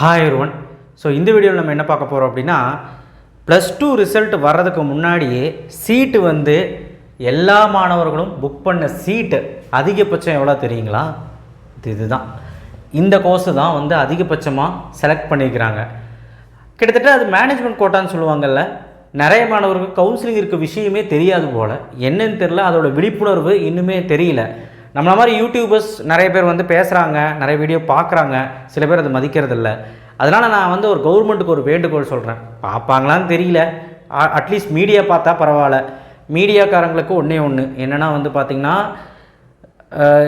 Hi one so இந்த வீடியோவில் நம்ம என்ன பார்க்க போகிறோம் அப்படின்னா ப்ளஸ் டூ ரிசல்ட் வர்றதுக்கு முன்னாடியே சீட்டு வந்து எல்லா மாணவர்களும் புக் பண்ண சீட்டு அதிகபட்சம் எவ்வளோ தெரியுங்களா? இது இதுதான். இந்த கோர்ஸு தான் வந்து அதிகபட்சமாக செலக்ட் பண்ணியிருக்கிறாங்க கிட்டத்தட்ட அது மேனேஜ்மெண்ட் கோட்டான்னு சொல்லுவாங்கல்ல நிறைய மாணவர்கள் கவுன்சிலிங் இருக்க விஷயமே தெரியாது போல். என்னன்னு தெரில அதோட விழிப்புணர்வு இன்னுமே தெரியல. நம்மள மாதிரி யூடியூபர்ஸ் நிறைய பேர் வந்து பேசுகிறாங்க நிறைய வீடியோ பார்க்குறாங்க. சில பேர் அதை மதிக்கிறதில்ல. அதனால் நான் வந்து ஒரு கவர்மெண்ட்டுக்கு ஒரு வேண்டுகோள் சொல்கிறேன் பார்ப்பாங்களான்னு தெரியல. அட்லீஸ்ட் மீடியா பார்த்தா பரவாயில்ல. மீடியாக்காரங்களுக்கு ஒன்றே ஒன்று என்னென்னா வந்து பார்த்திங்கன்னா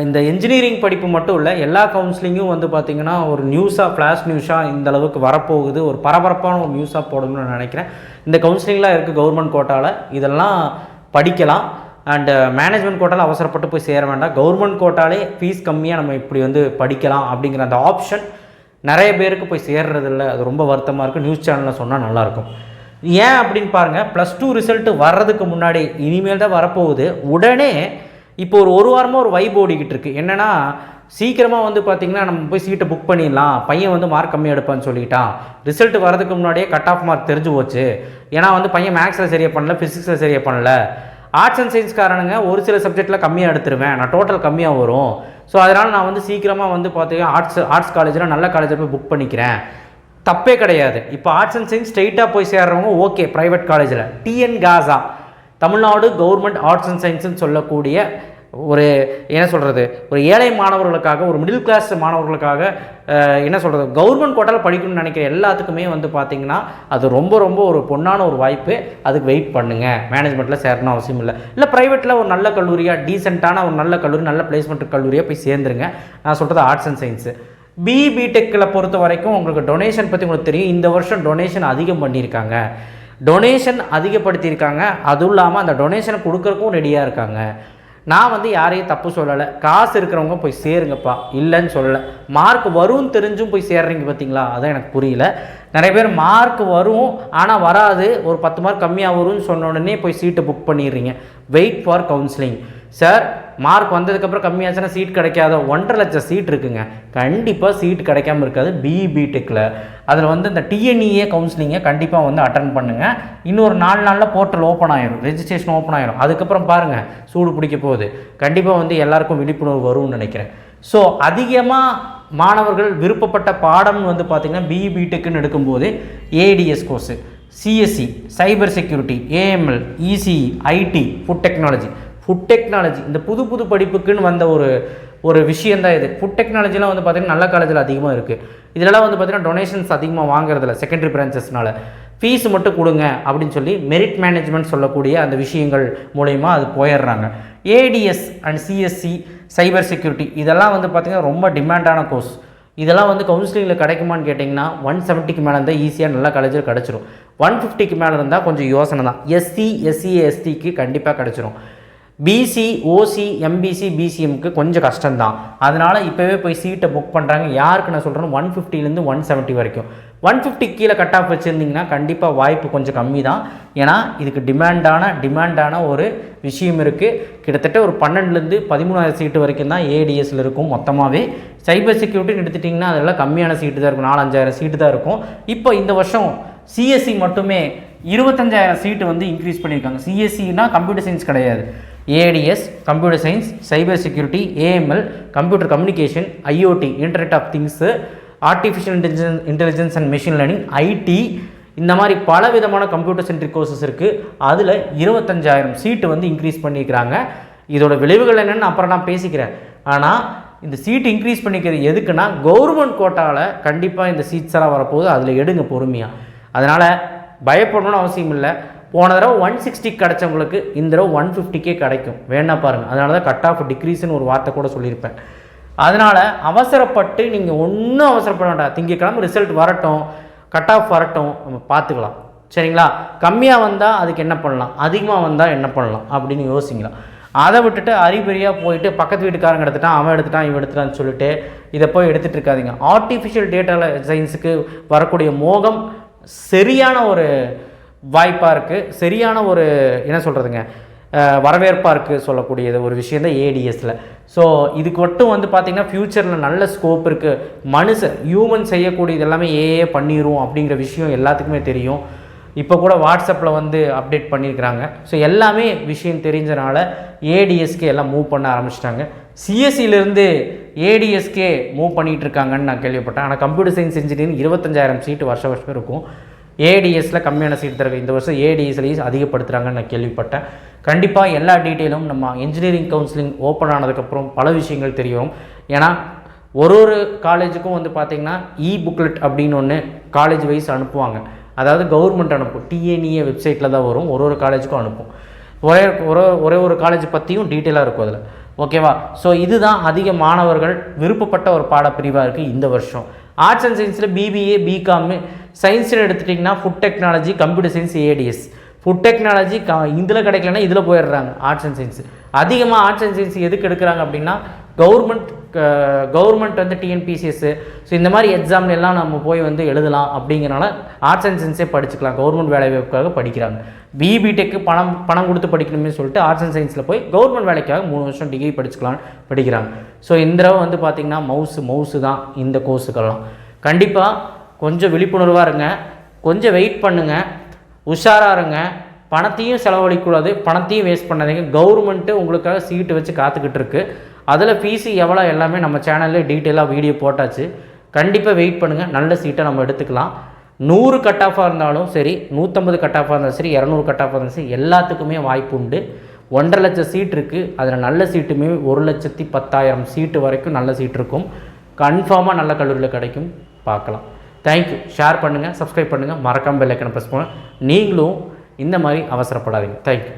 இந்த இன்ஜினியரிங் படிப்பு மட்டும் இல்லை எல்லா கவுன்சிலிங்கும் வந்து பார்த்திங்கன்னா ஒரு நியூஸாக ஃப்ளாஷ் நியூஸாக இந்த அளவுக்கு வரப்போகுது. ஒரு பரபரப்பான ஒரு நியூஸாக போடணும்னு நான் நினைக்கிறேன். இந்த கவுன்சிலிங்லாம் இருக்குது கவர்மெண்ட் கோட்டாவில் இதெல்லாம் படிக்கலாம். அண்டு மேனேஜ்மெண்ட் கோட்டாவில் அவசரப்பட்டு போய் சேர வேண்டாம். கவர்மெண்ட் கோட்டாலே ஃபீஸ் கம்மியாக நம்ம இப்படி வந்து படிக்கலாம் அப்படிங்கிற அந்த ஆப்ஷன் நிறைய பேருக்கு போய் சேர்றதில்ல. அது ரொம்ப வருத்தமாக இருக்குது நியூஸ் சேனலில் சொன்னால் நல்லாயிருக்கும். ஏன் அப்படின்னு பாருங்கள் ப்ளஸ் டூ ரிசல்ட்டு வர்றதுக்கு முன்னாடி இனிமேல் தான் வரப்போகுது. உடனே இப்போ ஒரு ஒரு வாரமாக ஒரு வைப் ஓடிக்கிட்டு இருக்குது என்னென்னா சீக்கிரமாக வந்து பார்த்திங்கன்னா நம்ம போய் சீட்டை புக் பண்ணிடலாம். பையன் வந்து மார்க் கம்மியாக எடுப்பான்னு சொல்லிட்டான். ரிசல்ட் வரதுக்கு முன்னாடியே கட் ஆஃப் மார்க் தெரிஞ்சு போச்சு. ஏன்னா வந்து பையன் மேக்ஸில் சரியாக பண்ணல ஃபிசிக்ஸில் சரியாக பண்ணல. ஆர்ட்ஸ் அண்ட் சயின்ஸ் காரணங்க ஒரு சில சப்ஜெக்ட்டில் கம்மியாக எடுத்துருவேன். நான் டோட்டல் கம்மியாக வரும். ஸோ அதனால் நான் வந்து சீக்கிரமாக வந்து பார்த்தீங்கன்னா ஆர்ட்ஸ் ஆர்ட்ஸ் காலேஜில் நல்ல காலேஜில் போய் புக் பண்ணிக்கிறேன். தப்பே கிடையாது. இப்போ ஆர்ட்ஸ் அண்ட் சயின்ஸ் ஸ்ட்ரெயிட்டாக போய் சேர்றவங்க ஓகே ப்ரைவேட் காலேஜில் டிஎன் காசா தமிழ்நாடு கவர்மெண்ட் ஆர்ட்ஸ் அண்ட் சயின்ஸ்னு சொல்லக்கூடிய ஒரு என்ன சொல்கிறது ஒரு ஏழை மாணவர்களுக்காக ஒரு மிடில் கிளாஸ் மாணவர்களுக்காக என்ன சொல்கிறது கவர்மெண்ட் கோட்டால் படிக்கணும்னு நினைக்கிற எல்லாத்துக்குமே வந்து பார்த்திங்கன்னா அது ரொம்ப ரொம்ப ஒரு பொன்னான ஒரு வாய்ப்பு. அதுக்கு வெயிட் பண்ணுங்கள் மேனேஜ்மெண்ட்டில் சேரணும் அவசியம் இல்லை. இல்லை ப்ரைவேட்டில் ஒரு நல்ல கல்லூரியாக டீசெண்டான ஒரு நல்ல கல்லூரி நல்ல பிளேஸ்மெண்ட் கல்லூரியாக போய் சேர்ந்துருங்க. நான் சொல்கிறது ஆர்ட்ஸ் அண்ட் சயின்ஸு பிஇ பிடெக்கில் பொறுத்த வரைக்கும் உங்களுக்கு டொனேஷன் பற்றி உங்களுக்கு தெரியும். இந்த வருஷம் டொனேஷன் அதிகம் பண்ணியிருக்காங்க. டொனேஷன் அதிகப்படுத்தியிருக்காங்க. அதுவும் இல்லாமல் அந்த டொனேஷனை கொடுக்குறக்கும் ரெடியாக இருக்காங்க. நான் வந்து யாரையும் தப்பு சொல்லலை. காசு இருக்கிறவங்க போய் சேருங்கப்பா. இல்லைன்னு சொல்லலை. மார்க் வரும்னு தெரிஞ்சும் போய் சேர்றீங்க பார்த்தீங்களா அதான் எனக்கு புரியல. நிறைய பேர் மார்க் வரும் ஆனால் வராது. ஒரு பத்து மார்க் கம்மியாக வரும்னு சொன்ன உடனே போய் சீட்டை புக் பண்ணிடுறீங்க. Wait for counselling sir mark வந்ததுக்கப்புறம் கம்மியாச்சுன்னா சீட் கிடைக்காத ஒன்றரை லட்சம் சீட் இருக்குங்க. கண்டிப்பாக சீட் கிடைக்காம இருக்காது. பிஇ பிடெக்கில் அதில் வந்து இந்த டிஎன்இஏ கவுன்சிலிங்கை கண்டிப்பாக வந்து அட்டன் பண்ணுங்கள் இன்னொரு நாலு நாளில் போர்ட்டல் ஓப்பன் ஆயிரும். ரெஜிஸ்ட்ரேஷன் ஓப்பன் ஆயிரும். அதுக்கப்புறம் பாருங்கள் சூடு பிடிக்க போகுது. கண்டிப்பாக வந்து எல்லாருக்கும் விழிப்புணர்வு வரும்னு நினைக்கிறேன். ஸோ அதிகமாக மாணவர்கள் விருப்பப்பட்ட பாடம் வந்து பார்த்திங்கன்னா பிஇ பிடெக்குன்னு எடுக்கும்போது ADS course CSC cyber security AML ECE IT food technology food technology இந்த புது புது படிப்புக்குன்னு வந்த ஒரு ஒரு விஷயந்தான் இது. ஃபுட் டெக்னாலஜிலாம் வந்து பார்த்திங்கன்னா நல்ல காலேஜில் அதிகமாக இருக்குது இதிலலாம் வந்து பார்த்திங்கன்னா டொனேஷன்ஸ் அதிகமாக வாங்குறதில்ல செகண்டரி பிரான்ச்சஸ்னால ஃபீஸ் மட்டும் கொடுங்க அப்படின்னு சொல்லி மெரிட் மேனேஜ்மெண்ட் சொல்லக்கூடிய அந்த விஷயங்கள் மூலயமா அது போயிடுறாங்க. ADS and CSC cyber security இதெல்லாம் வந்து பார்த்திங்கன்னா ரொம்ப டிமாண்டான கோர்ஸ் இதெல்லாம் வந்து கவுன்சிலிங்கில் கிடைக்குமான்னு கேட்டிங்கன்னா ஒன் செவன்ட்டிக்கு மேலே இருந்தால் ஈஸியாக நல்ல காலேஜில் கிடச்சிரும். ஒன் ஃபிஃப்டிக்கு மேலே இருந்தால் கொஞ்சம் யோசனை தான். எஸ்சி எஸ்சி எஸ்டிக்கு கண்டிப்பாக கிடச்சிரும். பிசி ஓசி எம்பிசி பிசிஎம்க்கு கொஞ்சம் கஷ்டம்தான். அதனால் இப்போவே போய் சீட்டை புக் பண்ணுறாங்க யாருக்கு நான் சொல்கிறேன் ஒன் ஃபிஃப்டிலேருந்து ஒன் செவன்ட்டி வரைக்கும். ஒன் ஃபிஃப்டி கீழே கட் ஆஃப் வச்சுருந்தீங்கன்னா கண்டிப்பாக வாய்ப்பு கொஞ்சம் கம்மி தான் ஏன்னா இதுக்கு டிமாண்டான டிமாண்டான ஒரு விஷயம் இருக்குது கிட்டத்தட்ட ஒரு பன்னெண்டுலேருந்து பதிமூணாயிரம் சீட்டு வரைக்கும் தான் ஏடிஎஸ்ல இருக்கும் மொத்தமாகவே சைபர் செக்யூரிட்டின்னு எடுத்துட்டிங்கன்னா அதெல்லாம் கம்மியான சீட்டு தான் இருக்கும். நாலஞ்சாயிரம் சீட்டு தான் இருக்கும். இப்போ இந்த வருஷம் சிஎஸ்சி மட்டுமே இருபத்தஞ்சாயிரம் சீட்டு வந்து இன்க்ரீஸ் பண்ணியிருக்காங்க. சிஎஸ்சின்னா கம்ப்யூட்டர் சயின்ஸ் கிடையாது. ADS computer science cyber security AML computer communication IOT internet of things artificial intelligence intelligence and machine learning IT இந்த மாதிரி பல விதமான கம்ப்யூட்டர் சென்ட்ரிக் கோர்சஸ் இருக்குது அதில் இருபத்தஞ்சாயிரம் சீட்டு வந்து இன்க்ரீஸ் பண்ணியிருக்கிறாங்க இதோட விளைவுகள் என்னென்னு அப்புறம் நான் பேசிக்கிறேன். ஆனால் இந்த சீட் இன்க்ரீஸ் பண்ணிக்கிறது எதுக்குன்னா கவர்மெண்ட் கோட்டாவில் கண்டிப்பாக இந்த சீட்ஸ் எல்லாம் வரப்போகுது. அதில் எடுங்க பொறுமையாக அதனால் பயப்படணும்னு அவசியம் இல்லை. போன தடவை ஒன் சிக்ஸ்டி கிடச்சவங்களுக்கு இந்த தடவை ஒன் ஃபிஃப்டிக்கே கிடைக்கும். வேணா பாருங்கள் அதனால தான் கட் ஆஃப் டிக்ரீஸ்னு ஒரு வார்த்தை கூட சொல்லியிருப்பேன். அதனால் அவசரப்பட்டு நீங்கள் ஒன்றும் அவசரப்பட வேண்டாம். திங்கக்கிழமை ரிசல்ட் வரட்டும் கட் ஆஃப் வரட்டும் நம்ம பார்த்துக்கலாம். சரிங்களா? கம்மியாக வந்தால் அதுக்கு என்ன பண்ணலாம்? அதிகமாக வந்தால் என்ன பண்ணலாம்? அப்படின்னு யோசிங்களா அதை விட்டுட்டு அறிபறியாக போயிட்டு பக்கத்து வீட்டுக்காரங்க எடுத்துட்டான் அவன் எடுத்துட்டான் இவன் எடுத்துட்டான்னு சொல்லிட்டு இதை போய் எடுத்துகிட்டு இருக்காதீங்க. ஆர்டிஃபிஷியல் டேட்டா சயின்ஸுக்கு வரக்கூடிய மோகம் சரியான ஒரு வாய்ப்பாக இருக்குது சரியான ஒரு என்ன சொல்கிறதுங்க வரவேற்பாக இருக்குது சொல்லக்கூடியது ஒரு விஷயம் தான் ஏடிஎஸில் ஸோ இதுக்கு மட்டும் வந்து பார்த்திங்கன்னா ஃப்யூச்சரில் நல்ல ஸ்கோப் இருக்குது மனுஷன் ஹியூமன் செய்யக்கூடியது எல்லாமே ஏஏ பண்ணிடும் அப்படிங்கிற விஷயம் எல்லாத்துக்குமே தெரியும். இப்போ கூட வாட்ஸ்அப்பில் வந்து அப்டேட் பண்ணியிருக்கிறாங்க ஸோ எல்லாமே விஷயம் தெரிஞ்சனால ஏடிஎஸ்கே எல்லாம் மூவ் பண்ண ஆரம்பிச்சிட்டாங்க. சிஎஸ்சியிலேருந்து ஏடிஎஸ்கே மூவ் பண்ணிகிட்டு இருக்காங்கன்னு நான் கேள்விப்பட்டேன். ஆனால் கம்ப்யூட்டர் சயின்ஸ் இன்ஜினியரிங் இருபத்தஞ்சாயிரம் சீட்டு வருஷம் வருஷம் இருக்கும். ஏடிஎஸில் கம்மியான சீட் தருக்கு இந்த வருஷம் ஏடிஎஸ்லையும் அதிகப்படுத்துகிறாங்கன்னு நான் கேள்விப்பட்டேன். கண்டிப்பாக எல்லா டீட்டெயிலும் நம்ம இன்ஜினியரிங் கவுன்சிலிங் ஓப்பன் ஆனதுக்கப்புறம் பல விஷயங்கள் தெரியும். ஏன்னா ஒரு ஒரு காலேஜுக்கும் வந்து பார்த்திங்கன்னா இ புக்லெட் அப்படின்னு ஒன்று காலேஜ் வைஸ் அனுப்புவாங்க. அதாவது கவர்மெண்ட் அனுப்பும். டிஎன்இஏ வெப்சைட்டில் தான் வரும். ஒரு ஒரு காலேஜுக்கும் அனுப்பும். ஒரே ஒரே ஒரே ஒரு காலேஜ் பற்றியும் டீட்டெயிலாக இருக்கும் அதில். ஓகேவா ஸோ இதுதான் அதிக மாணவர்கள் விருப்பப்பட்ட ஒரு பாடப்பிரிவாக இருக்குது இந்த வருஷம். ஆர்ட்ஸ் அண்ட் சயின்ஸில் பிபிஏ பிகாம் சயின்ஸில் எடுத்துட்டிங்கன்னா food technology computer science ADS food technology க இதில் கிடைக்கலன்னா இதில் போயிடுறாங்க ஆர்ட்ஸ் அண்ட் சயின்ஸ் அதிகமாக ஆர்ட்ஸ் அண்ட் சயின்ஸ் எதுக்கு எடுக்கிறாங்க அப்படின்னா கவர்மெண்ட் கவர்மெண்ட் வந்து டிஎன்பிசிஎஸ் ஸோ இந்த மாதிரி எக்ஸாம்ல எல்லாம் நம்ம போய் வந்து எழுதலாம் அப்படிங்கிறனால ஆர்ட்ஸ் அண்ட் சயின்ஸே படிச்சுக்கலாம். கவர்மெண்ட் வேலை வாய்ப்புக்காக படிக்கிறாங்க. பிபிடெக்கு பணம் பணம் கொடுத்து படிக்கணுமே சொல்லிட்டு ஆர்ட்ஸ் அண்ட் சயின்ஸில் போய் கவர்மெண்ட் வேலைக்காக மூணு வருஷம் டிகிரி படிச்சுக்கலாம் படிக்கிறாங்க. ஸோ இந்த தடவை வந்து பார்த்திங்கன்னா மவுஸு மவுஸு தான் இந்த கோர்ஸுக்கெல்லாம் கண்டிப்பாக கொஞ்சம் விழிப்புணர்வாக இருங்க. கொஞ்சம் வெயிட் பண்ணுங்கள் உஷாராக இருங்க. பணத்தையும் செலவழிக்கூடாது பணத்தையும் வேஸ்ட் பண்ணாதீங்க. கவர்மெண்ட்டு உங்களுக்காக சீட்டு வச்சு காத்துக்கிட்டு இருக்கு. அதில் ஃபீஸு எவ்வளோ எல்லாமே நம்ம சேனலில் டீட்டெயிலாக வீடியோ போட்டாச்சு. கண்டிப்பாக வெயிட் பண்ணுங்கள் நல்ல சீட்டை நம்ம எடுத்துக்கலாம். நூறு கட் ஆஃபாக இருந்தாலும் சரி நூற்றம்பது கட் ஆஃபாக இருந்தாலும் சரி இரநூறு கட் ஆஃபாக இருந்தாலும் சரி எல்லாத்துக்குமே வாய்ப்பு உண்டு. ஒன்றரை லட்சம் சீட் இருக்குது அதில் நல்ல சீட்டுமே ஒரு லட்சத்தி பத்தாயிரம் சீட்டு வரைக்கும் நல்ல சீட் இருக்கும். கன்ஃபார்மாக நல்ல கல்லூரியில் கிடைக்கும். பார்க்கலாம். தேங்க்யூ ஷேர் பண்ணுங்கள் சப்ஸ்கிரைப் பண்ணுங்கள் மறக்காமல் பெல் ஐக்கனை ப்ரெஸ் பண்ணுங்கள் நீங்களும் இந்த மாதிரி அவசரப்படாதீங்க. தேங்க்யூ